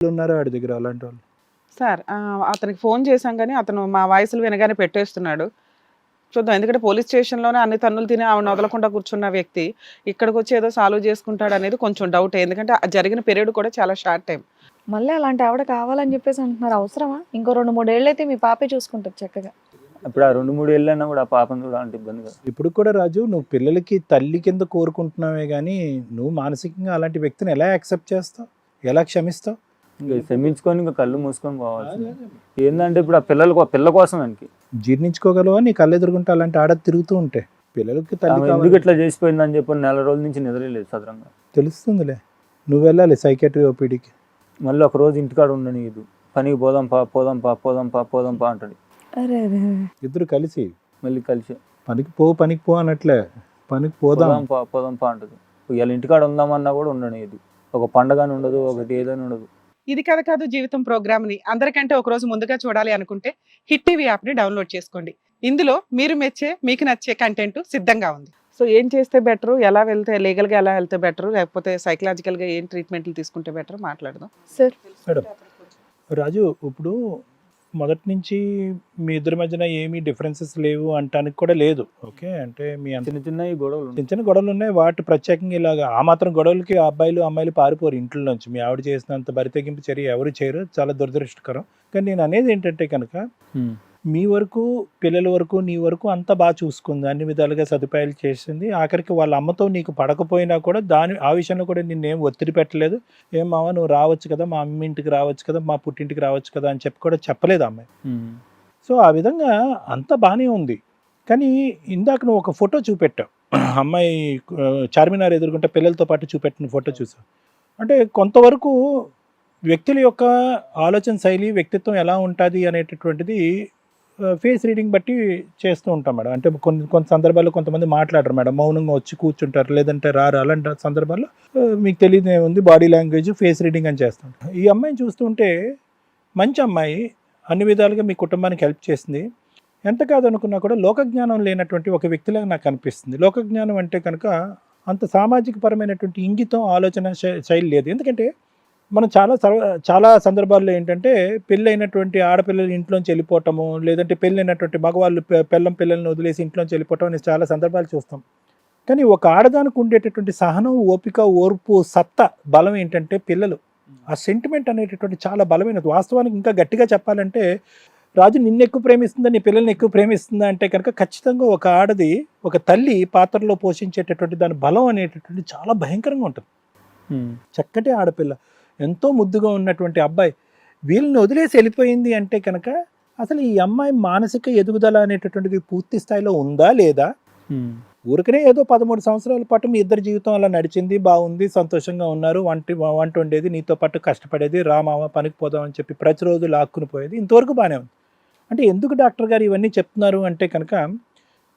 ఉన్నారు ఆడి దగ్గర అలాంటి వాళ్ళు సార్ ఆ, అతనికి ఫోన్ చేశాం కానీ అతను మా వాయిస్లు వినగానే పెట్టేస్తున్నాడు. చూద్దాం ఎందుకంటే పోలీస్ స్టేషన్లోనే అన్ని తన్నులు తిని ఆవిడ వదలకుండా కూర్చున్న వ్యక్తి ఇక్కడికి వచ్చి ఏదో సాల్వ్ చేసుకుంటాడు అనేది కొంచెం డౌట్ ఎందుకంటే ఆ జరిగిన పీరియడ్ కూడా చాలా షార్ట్ టైం మళ్ళీ అలాంటి ఆవిడ కావాలని చెప్పేసి అంటున్నారు అవసరమా? ఇంకో రెండు మూడు ఏళ్ళు అయితే మీ పాపే చూసుకుంటారు చక్కగా. ఇప్పుడు ఆ రెండు మూడు ఏళ్ళైనా కూడా ఆ పాపను చూడాలంటే ఇబ్బంది కదా ఇప్పుడు కూడా రాజు నువ్వు పిల్లలకి తల్లి కింద కోరుకుంటున్నావే కానీ నువ్వు మానసికంగా అలాంటి వ్యక్తిని ఎలా యాక్సెప్ట్ చేస్తావు? ఎలా క్షమిస్తావు? ఇంకా క్షమించుకొని ఇంకా కళ్ళు మూసుకొని పోవాల్సింది. ఏంటంటే ఇప్పుడు ఆ పిల్లల పిల్ల కోసం దానికి జీర్ణించుకోగలవా? నీ కళ్ళు ఎదుర్కొంటే అలాంటి ఆడ తిరుగుతూ ఉంటాయి పిల్లలకి తల్లి ఆమె కావాలి. ఎందుకు ఇట్లా చేసిపోయిందని చెప్పి నెల రోజుల నుంచి నిద్రలేదు సదరంగా. తెలుస్తుందిలే. నువ్వు వెళ్ళాలి సైకాట్రీ ఓపీడీకి. మళ్ళీ ఒక రోజు ఇంటికాడ ఉండని ఇది పనికి పోదాం పా పోదాం పా పోదాం పా పోదాం పా అంటాడు. అరే అరే ఇద్దరు కలిసి? మళ్ళీ కలిసి. పనికి పో పనికి పో అన్నట్లే. పనికి పోదాం. పోదాం పా పోదాం పా అంటది. ఇవాళ ఇంటికాడ ఉందామన్నా కూడా ఉండని ఇది ఒక పండగని ఉండదు ఒకటి ఏదైనా ఉండదు. ఇది కథ కాదు జీవితం ప్రోగ్రామ్ని అందరికంటే ఒక రోజు ముందుగా చూడాలి అనుకుంటే హిట్ టీవీ యాప్ని డౌన్లోడ్ చేసుకోండి. ఇందులో మీరు మెచ్చే మీకు నచ్చే కంటెంట్ సిద్ధంగా ఉంది. సో ఏం చేస్తే బెటర్ ఎలా వెళ్తే లీగల్గా ఎలా వెళ్తే బెటర్ లేకపోతే సైకలాజికల్గా ఏం ట్రీట్మెంట్లు తీసుకుంటే బెటర్ మాట్లాడదాం. సార్. రాజు ఇప్పుడు మొదటి నుంచి మీ ఇద్దరి మధ్యన ఏమీ డిఫరెన్సెస్ లేవు అంటానికి కూడా లేదు. ఓకే? అంటే మీ అంత చిన్న చిన్న గొడవలు. చిన్న చిన్న గొడవలు ఉన్నాయి. వాటి ప్రత్యేకంగా ఇలాగా ఆ మాత్రం గొడవలకి అబ్బాయిలు అమ్మాయిలు పారిపోరు ఇంట్లో నుంచి మీ ఆవిడ చేసినంత బరితెగింపు చర్య ఎవరు చేయరు. చాలా దురదృష్టకరం. కానీ నేను అనేది ఏంటంటే కనుక. మీ వరకు పిల్లల వరకు నీ వరకు అంతా బాగా చూసుకుంది. అన్ని విధాలుగా సదుపాయాలు చేసింది. ఆఖరికి వాళ్ళ అమ్మతో నీకు పడకపోయినా కూడా దాని ఆ విషయంలో కూడా నిన్నేం ఒత్తిడి పెట్టలేదు. ఏం మావ నువ్వు రావచ్చు కదా మా అమ్మ ఇంటికి రావచ్చు కదా మా పుట్టింటికి రావచ్చు కదా అని చెప్పి కూడా చెప్పలేదు అమ్మాయి. సో ఆ విధంగా అంతా బాగానే ఉంది. కానీ ఇందాక నువ్వు ఒక ఫోటో చూపెట్టావు. అమ్మాయి చార్మినార్ ఎదుర్కొంటే పిల్లలతో పాటు చూపెట్టిన ఫోటో చూసావు. అంటే కొంతవరకు వ్యక్తుల యొక్క ఆలోచన శైలి వ్యక్తిత్వం ఎలా ఉంటుంది అనేటటువంటిది ఫేస్ రీడింగ్ బట్టి చేస్తూ ఉంటాం మేడం. అంటే కొన్ని కొన్ని సందర్భాల్లో కొంతమంది మాట్లాడరు మేడం. మౌనంగా వచ్చి కూర్చుంటారు లేదంటే రారు. అలాంటి సందర్భాల్లో మీకు తెలియదు ఉంది బాడీ లాంగ్వేజ్ ఫేస్ రీడింగ్ అని చేస్తాం ఈ అమ్మాయిని చూస్తుంటే మంచి అమ్మాయి అన్ని విధాలుగా మీ కుటుంబానికి హెల్ప్ చేసింది. ఎంత కాదనుకున్నా కూడా లోకజ్ఞానం లేనటువంటి ఒక వ్యక్తిలాగా నాకు అనిపిస్తుంది. లోకజ్ఞానం అంటే కనుక అంత సామాజిక పరమైనటువంటి ఇంగితం ఆలోచన శై- శైలి లేదు. ఎందుకంటే మనం చాలా సర్వ- చాలా సందర్భాల్లో ఏంటంటే పెళ్ళైనటువంటి ఆడపిల్లలు ఇంట్లోంచి వెళ్ళిపోవటము లేదంటే పెళ్ళైనటువంటి మగవాళ్ళు పె- పెళ్ళం పిల్లల్ని వదిలేసి ఇంట్లోంచి వెళ్ళిపోవటం అనేది చాలా సందర్భాలు చూస్తాం. కానీ ఒక ఆడదానికి ఉండేటటువంటి సహనం ఓపిక ఓర్పు సత్తా బలం ఏంటంటే పిల్లలు. ఆ సెంటిమెంట్ అనేటటువంటి చాలా బలమైనది. వాస్తవానికి ఇంకా గట్టిగా చెప్పాలంటే రాజు నిన్ను ఎక్కువ ప్రేమిస్తుందా నీ పిల్లల్ని ఎక్కువ ప్రేమిస్తుందా అంటే కనుక ఖచ్చితంగా ఒక ఆడది ఒక తల్లి పాత్రలో పోషించేటటువంటి దాని బలం అనేటటువంటి చాలా భయంకరంగా ఉంటుంది. చక్కటి ఆడపిల్ల. ఎంతో ముద్దుగా ఉన్నటువంటి అబ్బాయి వీళ్ళని వదిలేసి వెళ్ళిపోయింది అంటే కనుక అసలు ఈ అమ్మాయి మానసిక ఎదుగుదల అనేటటువంటిది పూర్తి స్థాయిలో ఉందా లేదా. ఊరికనే ఏదో పదమూడు సంవత్సరాల పాటు మీ ఇద్దరి జీవితం అలా నడిచింది బాగుంది సంతోషంగా ఉన్నారు వంట వంట వండేది నీతో పాటు కష్టపడేది రామావ పనికి పోదాం అని చెప్పి ప్రతిరోజు లాక్కుని పోయేది. ఇంతవరకు బాగానే ఉంది. అంటే ఎందుకు డాక్టర్ గారు ఇవన్నీ చెప్తున్నారు అంటే కనుక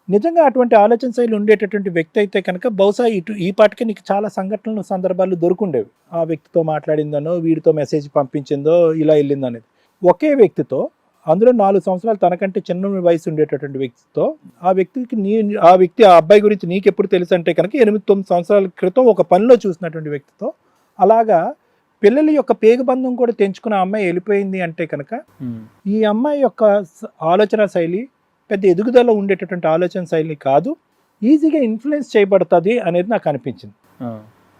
నిజంగా అటువంటి ఆలోచన శైలి ఉండేటటువంటి వ్యక్తి అయితే కనుక బహుశా ఇటు ఈ పాటికి నీకు చాలా సంఘటనలు సందర్భాలు దొరుకుండేవి ఆ వ్యక్తితో మాట్లాడిందనో వీడితో మెసేజ్ పంపించిందో ఇలా వెళ్ళిందో అనేది ఒకే వ్యక్తితో అందులో నాలుగు సంవత్సరాలు తనకంటే చిన్న వయసు ఉండేటటువంటి వ్యక్తితో ఆ వ్యక్తికి నీ ఆ వ్యక్తి ఆ అబ్బాయి గురించి నీకు ఎప్పుడు తెలుసు అంటే కనుక ఎనిమిది తొమ్మిది సంవత్సరాల క్రితం ఒక పనిలో చూసినటువంటి వ్యక్తితో అలాగా పిల్లల యొక్క పేగుబంధం కూడా తెంచుకున్న అమ్మాయి వెళ్ళిపోయింది అంటే కనుక. ఈ అమ్మాయి యొక్క ఆలోచన శైలి పెద్ద ఎదుగుదల ఉండేటటువంటి ఆలోచన శైలి కాదు. ఈజీగా ఇన్ఫ్లుయెన్స్ చేయబడుతుంది అనేది నాకు అనిపించింది.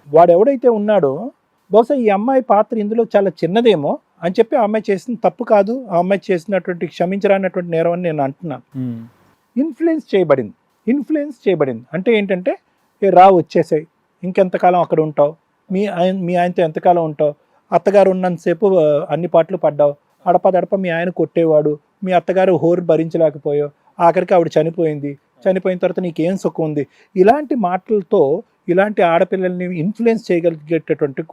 వాడు ఎవడైతే ఉన్నాడో బహుశా ఈ అమ్మాయి పాత్ర ఇందులో చాలా చిన్నదేమో అని చెప్పి ఆ అమ్మాయి చేసిన తప్పు కాదు. ఆ అమ్మాయి చేసినటువంటి క్షమించరానటువంటి నేరం అని నేను అంటున్నాను. ఇన్ఫ్లుయెన్స్ చేయబడింది. ఇన్ఫ్లుయెన్స్ చేయబడింది. అంటే ఏంటంటే ఏ రా వచ్చేసాయి. ఇంకెంతకాలం అక్కడ ఉంటావు? మీ ఆయన మీ ఆయనతో ఎంతకాలం ఉంటావు? అత్తగారు ఉన్నంతసేపు అన్ని పాటలు పడ్డావు? అడపదడప మీ ఆయన కొట్టేవాడు. మీ అత్తగారు హోరు భరించలేకపోయావు. ఆఖరికి ఆవిడ చనిపోయింది. చనిపోయిన తర్వాత నీకేం సుఖం ఉంది? ఇలాంటి మాటలతో ఇలాంటి ఆడపిల్లల్ని ఇన్ఫ్లుయెన్స్ చేయగలిగేటటువంటి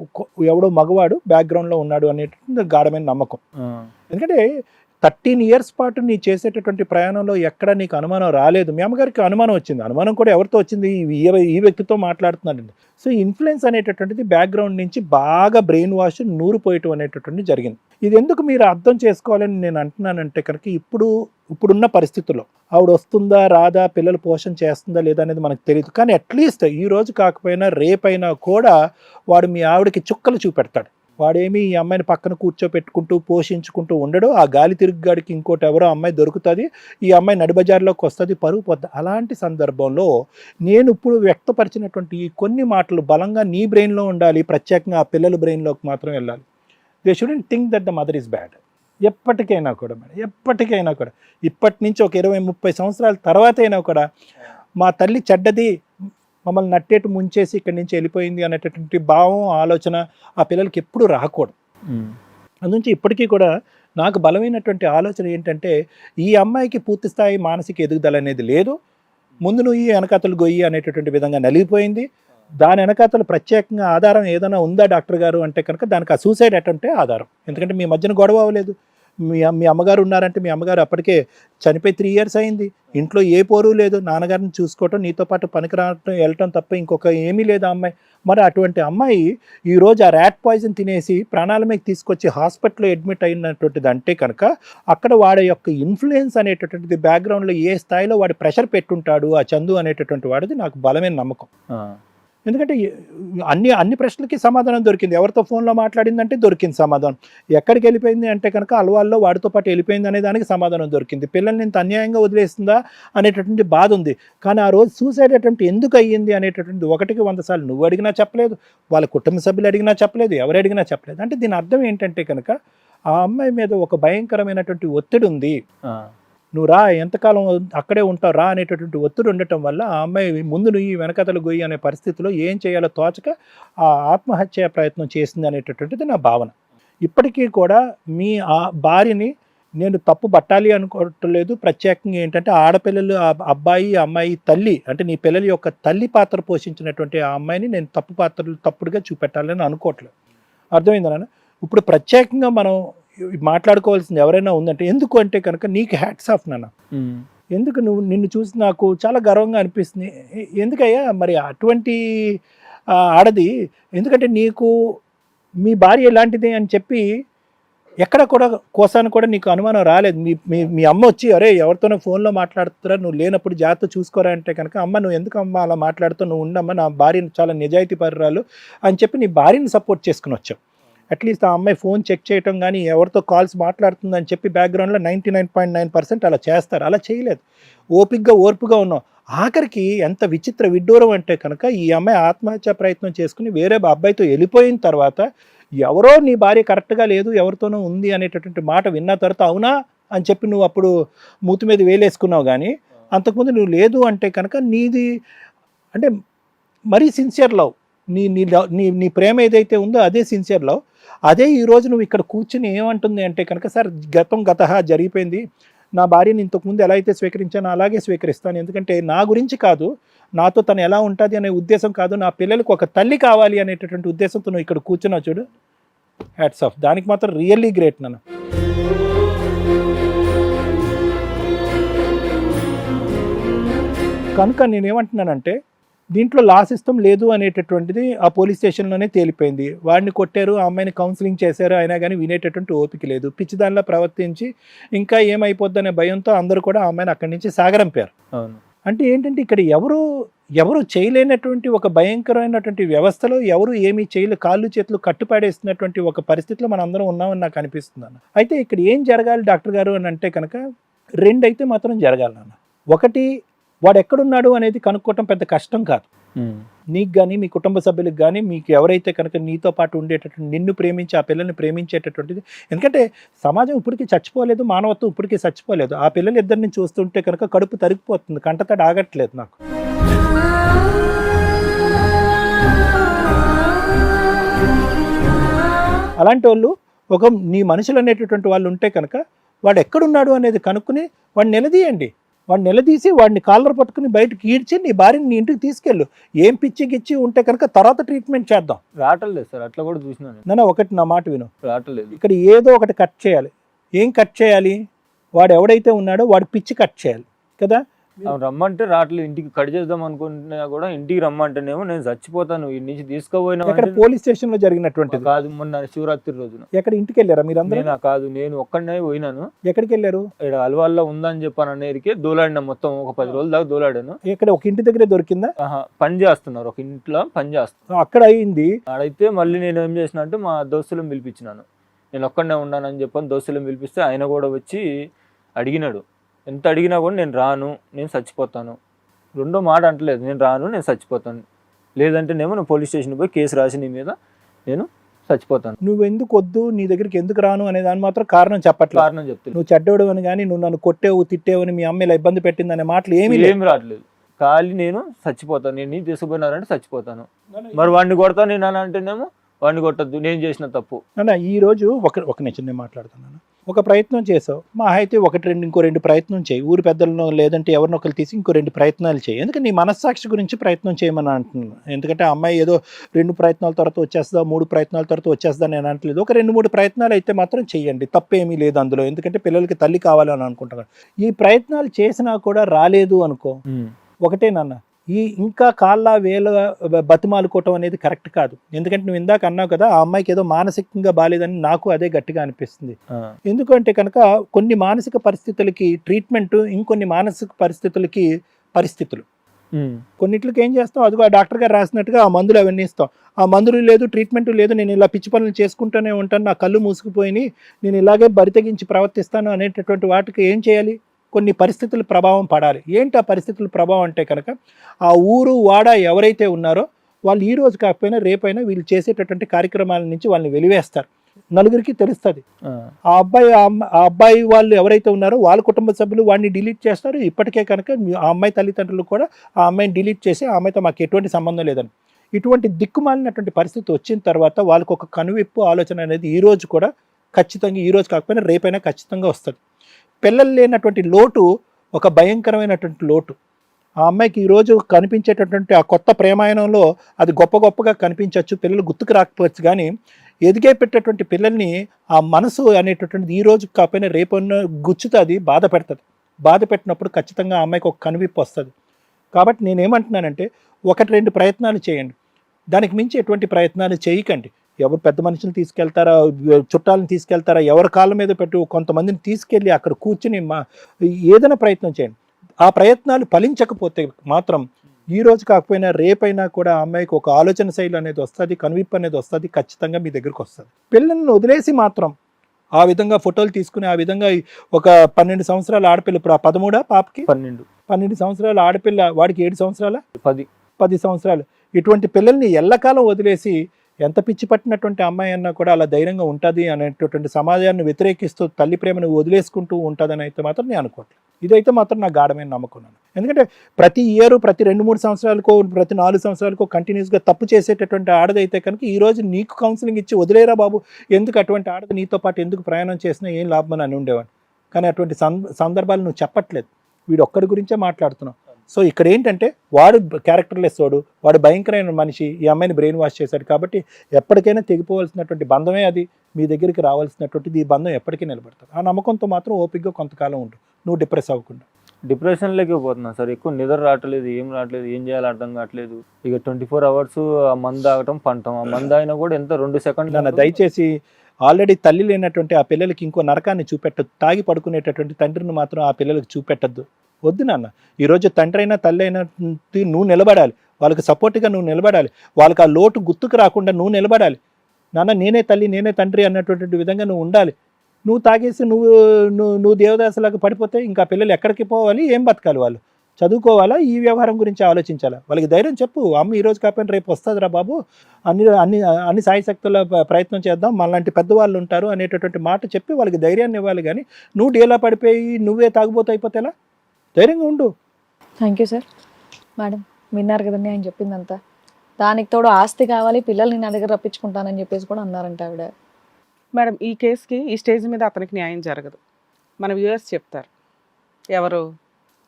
ఎవడో మగవాడు బ్యాక్గ్రౌండ్లో ఉన్నాడు అనేటువంటి గాఢమైన నమ్మకం. ఎందుకంటే థర్టీన్ ఇయర్స్ పాటు నీ చేసేటటువంటి ప్రయాణంలో ఎక్కడ నీకు అనుమానం రాలేదు? మీ అమ్మగారికి అనుమానం వచ్చింది. అనుమానం కూడా ఎవరితో వచ్చింది? ఈ వ్యక్తితో మాట్లాడుతున్నాడండి. సో ఇన్ఫ్లుయెన్స్ అనేటటువంటిది బ్యాక్గ్రౌండ్ నుంచి బాగా బ్రెయిన్ వాష్ నూరిపోయటం అనేటటువంటి జరిగింది. ఇది ఎందుకు మీరు అర్థం చేసుకోవాలని నేను అంటున్నానంటే కనుక ఇప్పుడు ఇప్పుడున్న పరిస్థితుల్లో ఆవిడ వస్తుందా రాదా పిల్లలు పోషణ చేస్తుందా లేదా అనేది మనకు తెలియదు కానీ అట్లీస్ట్ ఈ రోజు కాకపోయినా రేపైనా కూడా వాడు మీ ఆవిడకి చుక్కలు చూపెడతాడు. వాడేమి ఈ అమ్మాయిని పక్కన కూర్చోపెట్టుకుంటూ పోషించుకుంటూ ఉండడు. ఆ గాలి తిరుగుగాడికి ఇంకోటి ఎవరో అమ్మాయి దొరుకుతుంది. ఈ అమ్మాయి నడిబజార్లోకి వస్తుంది పరుగు పోద్ది. అలాంటి సందర్భంలో నేను ఇప్పుడు వ్యక్తపరిచినటువంటి ఈ కొన్ని మాటలు బలంగా నీ బ్రెయిన్లో ఉండాలి. ప్రత్యేకంగా ఆ పిల్లల బ్రెయిన్లోకి మాత్రం వెళ్ళాలి. They student think that the mother is bad ఎప్పటికైనా కూడా మేడం ఎప్పటికైనా కూడా. ఇప్పటి నుంచి ఒక ఇరవై ముప్పై సంవత్సరాల తర్వాత అయినా కూడా మా తల్లి చెడ్డది మమ్మల్ని నట్టేటు ముంచేసి ఇక్కడి నుంచి వెళ్ళిపోయింది అనేటటువంటి భావం ఆలోచన ఆ పిల్లలకి ఎప్పుడు రాకూడదు. అందుంచి ఇప్పటికీ కూడా నాకు బలమైనటువంటి ఆలోచన ఏంటంటే ఈ అమ్మాయికి పూర్తి స్థాయి మానసిక ఎదుగుదల అనేది లేదు. ముందు నువ్వు ఈ వెనకతలు గొయ్యి అనేటటువంటి విధంగా నలిగిపోయింది. దాని వెనకాతలు ప్రత్యేకంగా ఆధారం ఏదైనా ఉందా డాక్టర్ గారు? అంటే కనుక దానికి ఆ సూసైడ్ అటెంప్టే ఆధారం. ఎందుకంటే మీ మధ్యన గొడవ అవ్వలేదు. మీ మీ అమ్మగారు ఉన్నారంటే మీ అమ్మగారు అప్పటికే చనిపోయి త్రీ ఇయర్స్ అయింది. ఇంట్లో ఏ పోరు లేదు. నాన్నగారిని చూసుకోవటం నీతో పాటు పనికి రావటం వెళ్ళటం తప్ప ఇంకొక ఏమీ లేదు ఆ అమ్మాయి. మరి అటువంటి అమ్మాయి ఈరోజు ఆ ర్యాట్ పాయిజన్ తినేసి ప్రాణాల మీద తీసుకొచ్చి హాస్పిటల్లో అడ్మిట్ అయినటువంటిది అంటే కనుక అక్కడ వాడి యొక్క ఇన్ఫ్లుయెన్స్ అనేటటువంటిది బ్యాక్గ్రౌండ్లో ఏ స్థాయిలో వాడి ప్రెషర్ పెట్టుంటాడు ఆ చందు అనేటటువంటి వాడిది నాకు బలమైన నమ్మకం. ఎందుకంటే అన్ని అన్ని ప్రశ్నలకి సమాధానం దొరికింది. ఎవరితో ఫోన్లో మాట్లాడిందంటే దొరికింది సమాధానం. ఎక్కడికి వెళ్ళిపోయింది అంటే కనుక అలవాల్లో వాడితో పాటు వెళ్ళిపోయింది అనే దానికి సమాధానం దొరికింది. పిల్లల్ని ఇంత అన్యాయంగా వదిలేస్తుందా అనేటటువంటి బాధ ఉంది. కానీ ఆ రోజు సూసైడ్ అటెంప్ట్ ఎందుకు అయ్యింది అనేటటువంటి ఒకటికి వంద సార్లు నువ్వు అడిగినా చెప్పలేదు వాళ్ళ కుటుంబ సభ్యులు అడిగినా చెప్పలేదు ఎవరు అడిగినా చెప్పలేదు. అంటే దీని అర్థం ఏంటంటే కనుక ఆ అమ్మాయి మీద ఒక భయంకరమైనటువంటి ఒత్తిడి ఉంది. నువ్వు రా ఎంతకాలం అక్కడే ఉంటావు రా అనేటటువంటి ఒత్తిడి ఉండటం వల్ల ఆ అమ్మాయి ముందు నువ్వు ఈ వెనకతలు గొయ్యి అనే పరిస్థితిలో ఏం చేయాలో తోచక ఆ ఆత్మహత్య ప్రయత్నం చేసింది అనేటటువంటిది నా భావన. ఇప్పటికీ కూడా మీ ఆ భార్యని నేను తప్పు పట్టాలి అనుకోవట్లేదు ప్రత్యేకంగా ఏంటంటే ఆడపిల్లలు ఆ అబ్బాయి అమ్మాయి తల్లి అంటే నీ పిల్లల యొక్క తల్లి పాత్ర పోషించినటువంటి ఆ అమ్మాయిని నేను తప్పు పాత్రలు తప్పుడుగా చూపెట్టాలని అనుకోవట్లేదు. అర్థమైందా నాన్న? ఇప్పుడు ప్రత్యేకంగా మనం మాట్లాడుకోవాల్సింది ఎవరైనా ఉందంటే ఎందుకు అంటే కనుక నీకు హ్యాట్స్ ఆఫ్ నాన్న. ఎందుకు నువ్వు నిన్ను చూసి నాకు చాలా గర్వంగా అనిపిస్తుంది. ఎందుకయ్యా? మరి అటువంటి ఆడది ఎందుకంటే నీకు మీ భార్య ఎలాంటిది అని చెప్పి ఎక్కడ కూడా కోసాను కూడా నీకు అనుమానం రాలేదు. మీ మీ మీ అమ్మ వచ్చి అరే ఎవరితోనో ఫోన్లో మాట్లాడుతురా నువ్వు లేనప్పుడు జాగ్రత్త చూసుకోరా అంటే కనుక అమ్మ నువ్వు ఎందుకు అమ్మ అలా మాట్లాడుతావు నువ్వు ఉండమ్మా నా భార్య చాలా నిజాయితీ పరురాలు అని చెప్పి నీ భార్యని సపోర్ట్ చేసుకుని వచ్చావు. అట్లీస్ట్ ఆ అమ్మాయి ఫోన్ చెక్ చేయటం కానీ ఎవరితో కాల్స్ మాట్లాడుతుందని చెప్పి బ్యాక్గ్రౌండ్లో ninety nine point nine percent అలా చేస్తారు. అలా చేయలేదు. ఓపిక్గా ఓర్పుగా ఉన్నాం. ఆఖరికి ఎంత విచిత్ర విడ్డూరం అంటే కనుక ఈ అమ్మాయి ఆత్మహత్య ప్రయత్నం చేసుకుని వేరే అబ్బాయితో వెళ్ళిపోయిన తర్వాత ఎవరో నీ భార్య కరెక్ట్గా లేదు ఎవరితోనో ఉంది అనేటటువంటి మాట విన్న తర్వాత అవునా అని చెప్పి నువ్వు అప్పుడు మూతి మీద వేలేసుకున్నావు కానీ అంతకుముందు నువ్వు లేదు అంటే కనుక నీది అంటే మరీ సిన్సియర్ లవ్ నీ నీ లవ్- నీ నీ ప్రేమ ఏదైతే ఉందో అదే సిన్సియర్ లవ్ అదే ఈ రోజు నువ్వు ఇక్కడ కూర్చుని ఏమంటుంది అంటే కనుక సార్ గతం గత జరిగిపోయింది. నా భార్యని ఇంతకుముందు ఎలా అయితే స్వీకరించానో అలాగే స్వీకరిస్తాను. ఎందుకంటే నా గురించి కాదు నాతో తను ఎలా ఉంటుంది అనే ఉద్దేశం కాదు. నా పిల్లలకు ఒక తల్లి కావాలి అనేటటువంటి ఉద్దేశంతో నువ్వు ఇక్కడ కూర్చున్నావు చూడు. హ్యాట్స్ ఆఫ్ దానికి మాత్రం రియల్లీ గ్రేట్ నన్ను. కనుక నేనేమంటున్నానంటే దీంట్లో లా సిస్టమ్ లేదు అనేటటువంటిది ఆ పోలీస్ స్టేషన్లోనే తేలిపోయింది. వాడిని కొట్టారు ఆ అమ్మాయిని కౌన్సిలింగ్ చేశారు అయినా కానీ వినేటటువంటి ఓపిక లేదు. పిచ్చిదానిలా ప్రవర్తించి ఇంకా ఏమైపోద్దనే భయంతో అందరూ కూడా ఆ అమ్మాయిని అక్కడి నుంచి సాగరంపారు. అవును. అంటే ఏంటంటే ఇక్కడ ఎవరు ఎవరు చేయలేనటువంటి ఒక భయంకరమైనటువంటి వ్యవస్థలో ఎవరు ఏమీ చేయలే కాళ్ళు చేతులు కట్టుపాడేస్తున్నటువంటి ఒక పరిస్థితిలో మనం అందరం ఉన్నామని నాకు అనిపిస్తుంది అన్న. అయితే ఇక్కడ ఏం జరగాలి డాక్టర్ గారు అని అంటే కనుక రెండు అయితే మాత్రం జరగాలి నాన్న. ఒకటి వాడు ఎక్కడున్నాడు అనేది కనుక్కోవటం పెద్ద కష్టం కాదు. నీకు కానీ మీ కుటుంబ సభ్యులకు కానీ మీకు ఎవరైతే కనుక నీతో పాటు ఉండేటటువంటి నిన్ను ప్రేమించి ఆ పిల్లల్ని ప్రేమించేటటువంటిది ఎందుకంటే సమాజం ఇప్పటికీ చచ్చిపోలేదు మానవత్వం ఇప్పటికీ చచ్చిపోలేదు. ఆ పిల్లలు ఇద్దరిని చూస్తుంటే కనుక కడుపు తరిగిపోతుంది కంటతడి ఆగట్లేదు నాకు. అలాంటి వాళ్ళు ఒక నీ మనుషులు అనేటటువంటి వాళ్ళు ఉంటే కనుక వాడు ఎక్కడున్నాడు అనేది కనుక్కుని వాడిని నిలదీయండి. వాడిని నిలదీసి వాడిని కాలర్ పట్టుకుని బయటకు ఈడ్చి నీ భార్యని నీ ఇంటికి తీసుకెళ్ళు. ఏం పిచ్చి గిచ్చి ఉంటే కనుక తర్వాత ట్రీట్మెంట్ చేద్దాం. రావట్లేదు సార్ అట్లా కూడా చూసినాను నేను. ఒకటి నా మాట విను. రావట్లేదు ఇక్కడ ఏదో ఒకటి కట్ చేయాలి. ఏం కట్ చేయాలి? వాడు ఎవడైతే ఉన్నాడో వాడు పిచ్చి కట్ చేయాలి. కదా? రమ్మంటే రావట్లేదు ఇంటికి కట్ చేద్దాం అనుకుంటున్నా కూడా ఇంటికి రమ్మంటేనేమో నేను చచ్చిపోతాను ఈ నుంచి తీసుకుపోయినా పోలీస్ స్టేషన్లో జరిగినటువంటిది? కాదు మొన్న శివరాత్రి రోజున. ఎక్కడ ఇంటికి వెళ్ళారా మీరందరూ? నేను కాదు నేను ఒక్కడనే పోయినాను. ఎక్కడికి వెళ్ళారు ఇక్కడ అలవాల్లో ఉందని చెప్పాను అనేరికి దోలాడిన మొత్తం ఒక పది రోజుల దాకా దోలాడాను. ఎక్కడ ఒక ఇంటి దగ్గరే దొరికిందా? పని చేస్తున్నారు ఒక ఇంట్లో పని చేస్తున్నారు. అక్కడ అయింది. ఆడైతే మళ్ళీ నేను ఏం చేసిన అంటే మా దోస్తులను పిలిపించినాను. నేను ఒక్కడనే ఉన్నానని చెప్పని దోస్తులను పిలిపిస్తే ఆయన కూడా వచ్చి అడిగినాడు. ఎంత అడిగినా కూడా నేను రాను నేను చచ్చిపోతాను. రెండో మాట అంటలేదు నేను రాను నేను చచ్చిపోతాను. లేదంటేనేమో నేను పోలీస్ స్టేషన్ పోయి కేసు రాసి నీ మీద నేను చచ్చిపోతాను. నువ్వు ఎందుకు వద్దు నీ దగ్గరికి ఎందుకు రాను అనే దాని మాత్రం కారణం చెప్పట్లేదు. కారణం చెప్తాను నువ్వు చెడ్డోడు అని కానీ నువ్వు నన్ను కొట్టేవు తిట్టేవు అని మీ అమ్మ ఇలా ఇబ్బంది పెట్టింది అనే మాటలు ఏమీ ఏమి రావట్లేదు. ఖాళీ నేను చచ్చిపోతాను. నేను నీ తీసుకుపోయినారంటే చచ్చిపోతాను. మరి వాడిని కొడతా నేను అని అంటేనేమో వాడిని కొట్టద్దు. నేను చేసిన తప్పు. నాన్న ఈ రోజు ఒక ఒక నిమిషం నేను మాట్లాడుతున్నాను ఒక ప్రయత్నం చేసావు. మా అయితే ఒకటి రెండు ఇంకో రెండు ప్రయత్నం చేయి. ఊరి పెద్దలను లేదంటే ఎవరినొకరు తీసి ఇంకో రెండు ప్రయత్నాలు చేయి. ఎందుకంటే నీ మనస్సాక్షి గురించి ప్రయత్నం చేయమని అంటున్నాను ఎందుకంటే అమ్మాయి ఏదో రెండు ప్రయత్నాల తర్వాత వచ్చేస్తుందా మూడు ప్రయత్నాల తర్వాత వచ్చేస్తుందా నేను అనట్లేదు. ఒక రెండు మూడు ప్రయత్నాలు అయితే మాత్రం చేయండి. తప్పేమీ లేదు అందులో. ఎందుకంటే పిల్లలకి తల్లి కావాలని అనుకుంటున్నాను ఈ ప్రయత్నాలు చేసినా కూడా రాలేదు అనుకో. ఒకటే నాన్న. ఈ ఇంకా కాళ్ళ వేల బతిమాలుకోవటం అనేది కరెక్ట్ కాదు. ఎందుకంటే నువ్వు ఇందాక అన్నావు కదా ఆ అమ్మాయికి ఏదో మానసికంగా బాగాలేదని నాకు అదే గట్టిగా అనిపిస్తుంది. ఎందుకంటే కనుక కొన్ని మానసిక పరిస్థితులకి ట్రీట్మెంట్ ఇంకొన్ని మానసిక పరిస్థితులకి పరిస్థితులు. కొన్నిట్లకి ఏం చేస్తాం? అదిగో ఆ డాక్టర్ గారు రాసినట్టుగా ఆ మందులు అవన్నీ ఇస్తాం. ఆ మందులు లేదు ట్రీట్మెంట్ లేదు నేను ఇలా పిచ్చి పనులు చేసుకుంటూనే ఉంటాను నా కళ్ళు మూసుకుపోయి నేను ఇలాగే బరితెగించి ప్రవర్తిస్తాను అనేటటువంటి వాటికి ఏం చేయాలి? కొన్ని పరిస్థితుల ప్రభావం పడాలి. ఏంటి ఆ పరిస్థితుల ప్రభావం అంటే కనుక ఆ ఊరు వాడ ఎవరైతే ఉన్నారో వాళ్ళు ఈ రోజు కాకపోయినా రేపైనా వీళ్ళు చేసేటటువంటి కార్యక్రమాల నుంచి వాళ్ళని వెలివేస్తారు. నలుగురికి తెలుస్తుంది. ఆ, అబ్బాయి ఆ అబ్బాయి వాళ్ళు ఎవరైతే ఉన్నారో వాళ్ళ కుటుంబ సభ్యులు వాడిని డిలీట్ చేస్తారు. ఇప్పటికే కనుక ఆ అమ్మాయి తల్లిదండ్రులు కూడా ఆ అమ్మాయిని డిలీట్ చేసి ఆ అమ్మాయితో మాకు ఎటువంటి సంబంధం లేదని. ఇటువంటి దిక్కుమాలినటువంటి పరిస్థితి వచ్చిన తర్వాత వాళ్ళకు ఒక కనువిప్పు ఆలోచన అనేది ఈ రోజు కూడా ఖచ్చితంగా ఈ రోజు కాకపోయినా రేపైనా ఖచ్చితంగా వస్తుంది. పిల్లలు లేనటువంటి లోటు ఒక భయంకరమైనటువంటి లోటు. ఆ అమ్మాయికి ఈరోజు కనిపించేటటువంటి ఆ కొత్త ప్రేమాయణంలో అది గొప్ప గొప్పగా కనిపించవచ్చు పిల్లలు గుర్తుకు రాకపోవచ్చు కానీ ఎదిగే పెట్టేటువంటి పిల్లల్ని ఆ మనసు అనేటటువంటిది ఈ రోజు కాకపోయినా రేపు గుచ్చుతుంది బాధ పెడుతుంది. బాధ పెట్టినప్పుడు ఖచ్చితంగా ఆ అమ్మాయికి ఒక కనువిప్పు వస్తుంది. కాబట్టి నేనేమంటున్నానంటే ఒకటి రెండు ప్రయత్నాలు చేయండి. దానికి మించి ఎటువంటి ప్రయత్నాలు చేయకండి. ఎవరు పెద్ద మనుషులు తీసుకెళ్తారా? చుట్టాలను తీసుకెళ్తారా? ఎవరి కాళ్ళ మీద పెట్టి కొంతమందిని తీసుకెళ్ళి అక్కడ కూర్చుని మా ఏదైనా ప్రయత్నం చేయండి. ఆ ప్రయత్నాలు ఫలించకపోతే మాత్రం ఈ రోజు కాకపోయినా రేపైనా కూడా అమ్మాయికి ఒక ఆలోచన శైలి అనేది వస్తుంది కనువిప్పు అనేది వస్తుంది ఖచ్చితంగా మీ దగ్గరకు వస్తుంది. పిల్లల్ని వదిలేసి మాత్రం ఆ విధంగా ఫోటోలు తీసుకుని ఆ విధంగా ఒక పన్నెండు సంవత్సరాల ఆడపిల్ల ఇప్పుడు ఆ పదమూడా పాపకి? పన్నెండు. పన్నెండు సంవత్సరాల ఆడపిల్ల వాడికి ఏడు సంవత్సరాల? పది. పది సంవత్సరాలు. ఇటువంటి పిల్లల్ని ఎల్లకాలం వదిలేసి ఎంత పిచ్చి పట్టినటువంటి అమ్మాయి అన్నా కూడా అలా ధైర్యంగా ఉంటుంది అనేటటువంటి సమాజాన్ని వ్యతిరేకిస్తూ తల్లి ప్రేమను వదిలేసుకుంటూ ఉంటుందని అయితే మాత్రం నేను అనుకోవట్లేదు. ఇదైతే మాత్రం నా గాఢమైన నమ్మకం ఎందుకంటే ప్రతి ఇయర్ ప్రతి రెండు మూడు సంవత్సరాలకో ప్రతి నాలుగు సంవత్సరాలకో కంటిన్యూస్గా తప్పు చేసేటటువంటి ఆడదైతే కనుక ఈరోజు నీకు కౌన్సిలింగ్ ఇచ్చి వదిలేరా బాబు? ఎందుకు అటువంటి ఆడది నీతో పాటు ఎందుకు ప్రయాణం చేసినా ఏం లాభం అని ఉండేవాడు కానీ అటువంటి సంద- సందర్భాలు నువ్వు చెప్పట్లేదు. వీడు ఒక్కడి గురించే మాట్లాడుతున్నావు. సో ఇక్కడ ఏంటంటే వాడు క్యారెక్టర్లెస్ వాడు వాడు భయంకరమైన మనిషి ఈ అమ్మాయిని బ్రెయిన్ వాష్ చేశాడు కాబట్టి ఎప్పటికైనా తెగిపోవాల్సినటువంటి బంధమే అది. మీ దగ్గరికి రావాల్సినటువంటిది ఈ బంధం ఎప్పటికీ నిలబడుతుంది. ఆ నమ్మకంతో మాత్రం ఓపికగా కొంతకాలం ఉండు. నువ్వు డిప్రెస్ అవ్వకుండా. డిప్రెషన్లోకి పోతున్నా సార్. ఎక్కువ నిద్ర రావట్లేదు ఏం రావట్లేదు ఏం చేయాలో అర్థం కావట్లేదు. ఇక ట్వంటీ ఫోర్ అవర్స్ ఆ మందు తాగటం పంటం. ఆ మందు అయినా కూడా ఎంత రెండు సెకండ్లు దయచేసి ఆల్రెడీ తల్లి లేనటువంటి ఆ పిల్లలకి ఇంకో నరకాన్ని చూపెట్టద్దు తాగి పడుకునేటటువంటి తండ్రిని మాత్రం ఆ పిల్లలకు చూపెట్టద్దు. వద్దు నాన్న. ఈరోజు తండ్రి అయినా తల్లి అయినా నువ్వు నిలబడాలి. వాళ్ళకి సపోర్ట్గా నువ్వు నిలబడాలి. వాళ్ళకి ఆ లోటు గుర్తుకు రాకుండా నువ్వు నిలబడాలి. నాన్న నేనే తల్లి నేనే తండ్రి అన్నటువంటి విధంగా నువ్వు ఉండాలి. నువ్వు తాగేసి నువ్వు నువ్వు నువ్వు దేవదాసులాగా పడిపోతే ఇంకా పిల్లలు ఎక్కడికి పోవాలి? ఏం బతకాలి వాళ్ళు? చదువుకోవాలా? ఈ వ్యవహారం గురించి ఆలోచించాలా? వాళ్ళకి ధైర్యం చెప్పు. అమ్మ ఈరోజు కాకపోయినా రేపు వస్తుందిరా బాబు. అన్ని అన్ని అన్ని సాయశక్తుల ప్రయత్నం చేద్దాం. మనలాంటి పెద్దవాళ్ళు ఉంటారు అనేటటువంటి మాట చెప్పి వాళ్ళకి ధైర్యాన్ని ఇవ్వాలి కానీ నువ్వు డేలా పడిపోయి నువ్వే తాగుబోతు అయిపోతేలా ధైర్యంగా ఉండు. థ్యాంక్ యూ సార్ మేడం విన్నారు కదండి ఆయన చెప్పిందంతా. దానికి తోడు ఆస్తి కావాలి పిల్లల్ని నా దగ్గర రప్పించుకుంటానని చెప్పేసి కూడా అన్నారంట ఆవిడ. మేడం ఈ కేసుకి ఈ స్టేజ్ మీద అతనికి న్యాయం జరగదు. మన వ్యూయర్స్ చెప్తారు. ఎవరు?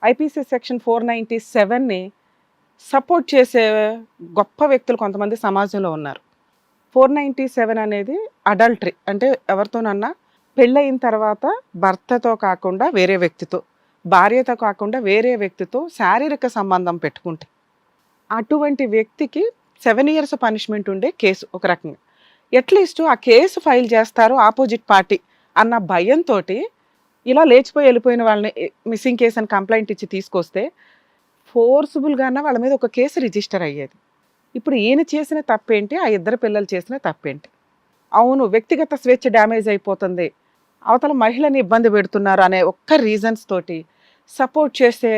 ఐపీసీ సెక్షన్ ఫోర్ నైంటీ సెవెన్ని సపోర్ట్ చేసే గొప్ప వ్యక్తులు కొంతమంది సమాజంలో ఉన్నారు. ఫోర్ నైంటీ సెవెన్ అనేది అడల్టరీ. అంటే ఎవరితోనన్నా పెళ్ళయిన తర్వాత భర్తతో కాకుండా వేరే వ్యక్తితో. భార్యతో కాకుండా వేరే వ్యక్తితో శారీరక సంబంధం పెట్టుకుంటే అటువంటి వ్యక్తికి సెవెన్ ఇయర్స్ పనిష్మెంట్ ఉండే కేసు ఒక రకంగా. అట్లీస్ట్ ఆ కేసు ఫైల్ చేస్తారు ఆపోజిట్ పార్టీ అన్న భయంతో ఇలా లేచిపోయి వెళ్ళిపోయిన వాళ్ళని మిస్సింగ్ కేసు అని కంప్లైంట్ ఇచ్చి తీసుకొస్తే ఫోర్సుబుల్గానే వాళ్ళ మీద ఒక కేసు రిజిస్టర్ అయ్యేది. ఇప్పుడు ఈయన చేసిన తప్పేంటి? ఆ ఇద్దరు పిల్లలు చేసిన తప్పేంటి? అవును వ్యక్తిగత స్వేచ్ఛ డ్యామేజ్ అయిపోతుంది. అవతల మహిళని ఇబ్బంది పెడుతున్నారు అనే ఒక్క రీజన్స్ తోటి సపోర్ట్ చేసే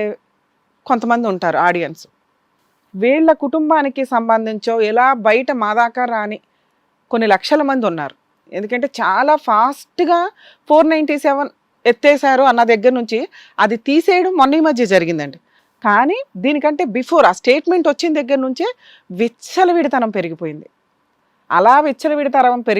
కొంతమంది ఉంటారు ఆడియన్స్. వీళ్ళ కుటుంబానికి సంబంధించో ఎలా బయట మా దాకా రాని కొన్ని లక్షల మంది ఉన్నారు. ఎందుకంటే చాలా ఫాస్ట్గా ఫోర్ నైంటీ సెవెన్ ఎత్తేసారు అన్న దగ్గర నుంచి అది తీసేయడం మొన్న ఈ మధ్య జరిగిందండి. కానీ దీనికంటే బిఫోర్ ఆ స్టేట్మెంట్ వచ్చిన దగ్గర నుంచే విచ్చలవిడితనం పెరిగిపోయింది. అలా విచ్చలవిడితనం పెరిగి